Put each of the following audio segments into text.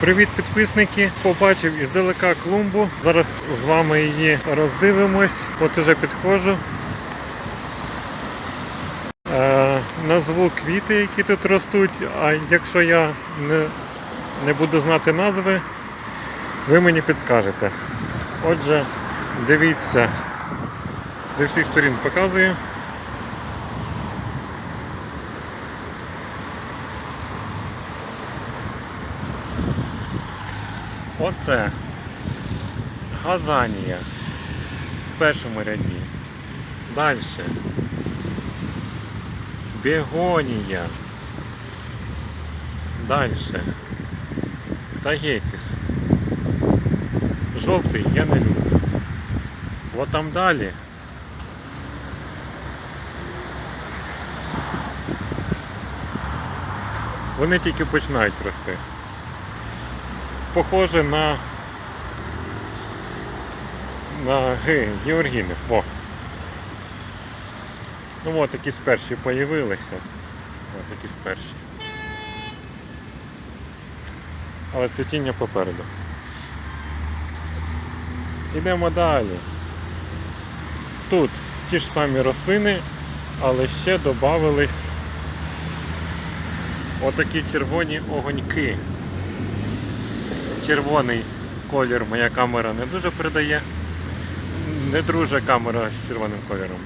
Привіт, підписники! Побачив іздалека клумбу. Зараз з вами її роздивимось. От уже підходжу. Е, назву квіти, які тут ростуть. А якщо я не, не буду знати назви, ви мені підскажете. Отже, дивіться, зі всіх сторін показую. Оце Газанія в першому ряді. Далі. Бегонія. Далі. Тагетіс. Жовтий я не люблю. От там далі. Вони тільки починають рости похоже на на Георгіни. О. Ну от якісь перші появилися. От якісь перші. Але цвітіння попереду. Йдемо далі. Тут ті ж самі рослини, але ще додавались отакі червоні огоньки червоний колір моя камера не дуже передає. Не дружа камера з червоним кольором.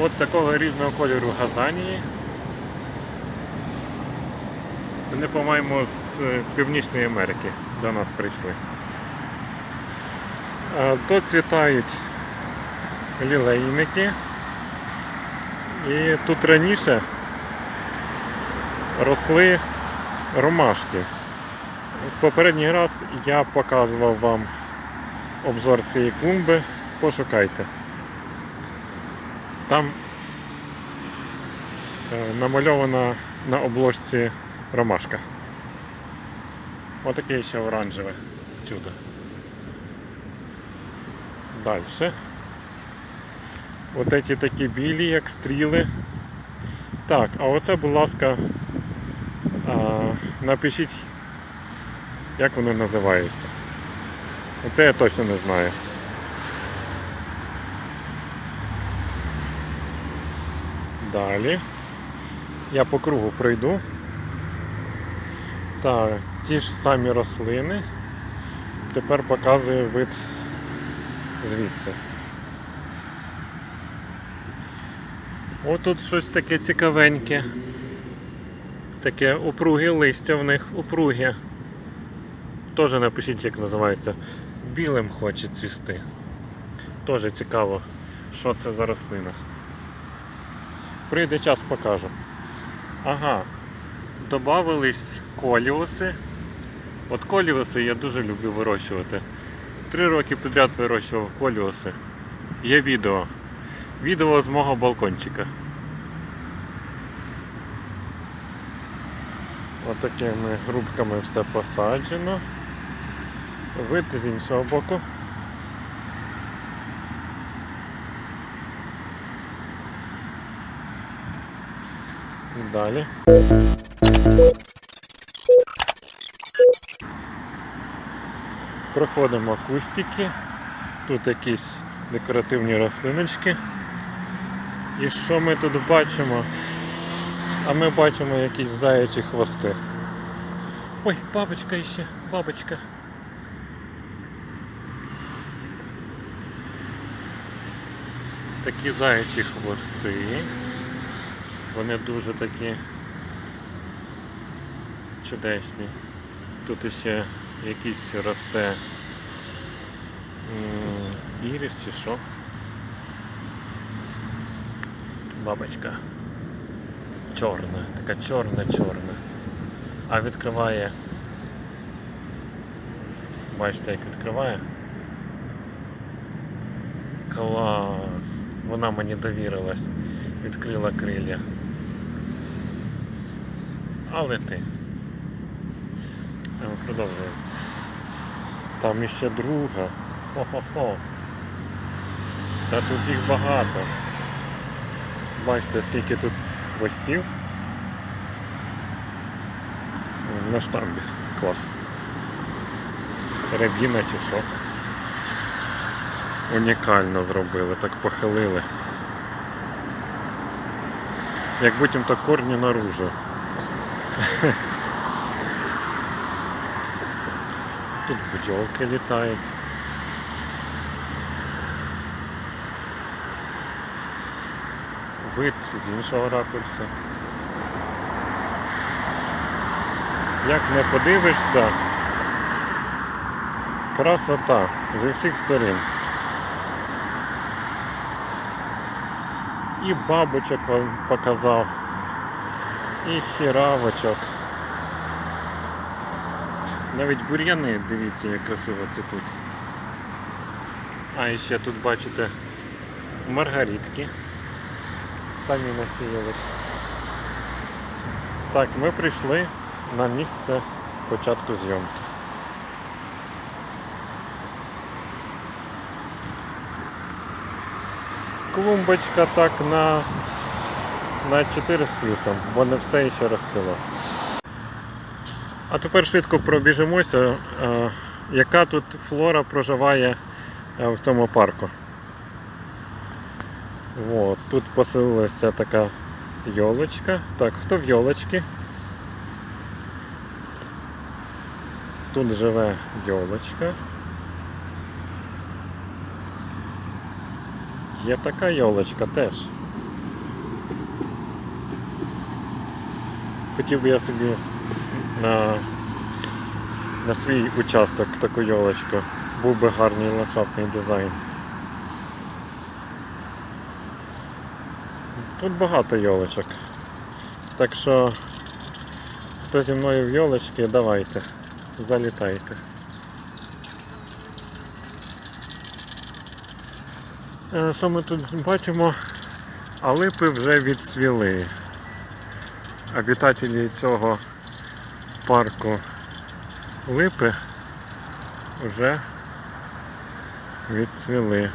От такого різного кольору газанії. Вони, по-моєму, з Північної Америки до нас прийшли. А, Доцвітають лілейники. І тут раніше росли ромашки. В попередній раз я показував вам обзор цієї клумби. Пошукайте. Там е, намальована на обложці ромашка. Отаке ще оранжеве чудо. Далі. От такі білі, як стріли. Так, а оце, будь ласка, напишіть, як воно називається. Оце я точно не знаю. Далі. Я по кругу пройду. Так, ті ж самі рослини. Тепер показую вид звідси. О, тут щось таке цікавеньке. Таке упруге листя в них, упруге. Теж напишіть, як називається. Білим хоче цвісти. Теж цікаво, що це за рослина. Прийде час покажу. Ага. Добавились коліуси. От коліуси я дуже люблю вирощувати. Три роки підряд вирощував коліуси. Є відео. Відео з мого балкончика. Отакими грубками все посаджено. Вид з іншого боку. Далі. Проходимо кустики. Тут якісь декоративні рослиночки. І що ми тут бачимо? А ми бачимо якісь заячі хвости. Ой, бабочка ще, бабочка. Такі заячі хвости. Вони дуже такі чудесні. Тут ще якийсь росте м, ірис чи що. Бабочка. Чорна, така чорна-чорна. А відкриває. Бачите, як відкриває? Клас! Вона мені довірилась, відкрила крилля. Але ти. Ми продовжуємо. Там іще друга. Хо-хо-хо. Та тут їх багато. Бачите, скільки тут хвостів. На штамбі. Клас. Рябіна чи що. Унікально зробили, так похилили. Як потім то корні наружу. Тут бджолки літають. Вид з іншого ракурсу. Як не подивишся, красота зі всіх сторін. І бабочок вам показав, і хіравочок. Навіть бур'яни, дивіться, як красиво цвітуть. А і ще тут бачите маргаритки. Самі насіялись. Так, ми прийшли на місце початку зйомки. Клумбочка так на, на 4 з плюсом, бо не все ще розцвіло. А тепер швидко пробіжимося, е, яка тут флора проживає е, в цьому парку. Вот, тут поселилася така йолочка. Так, хто в йолочці? Тут живе йолочка. Є така йолочка теж. Хотів би я собі на, на свій участок таку йолочку. Був би гарний ландшафтний дизайн. Тут багато йолочок. Так що, хто зі мною в йолочки, давайте, залітайте. Е, Що ми тут бачимо? А липи вже відцвіли. Обітателі цього парку липи вже відцвіли.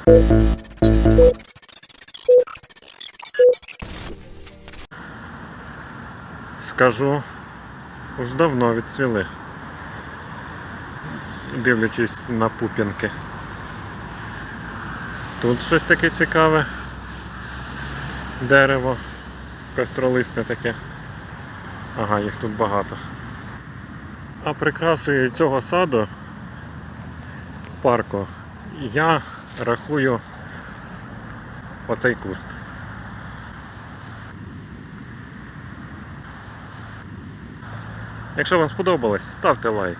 Скажу, уж давно відцвіли. Дивлячись на пуп'янки. Тут щось таке цікаве. Дерево. Костролисне таке. Ага, їх тут багато. А прикрасою цього саду парку я рахую оцей куст. Якщо вам сподобалось, ставте лайк.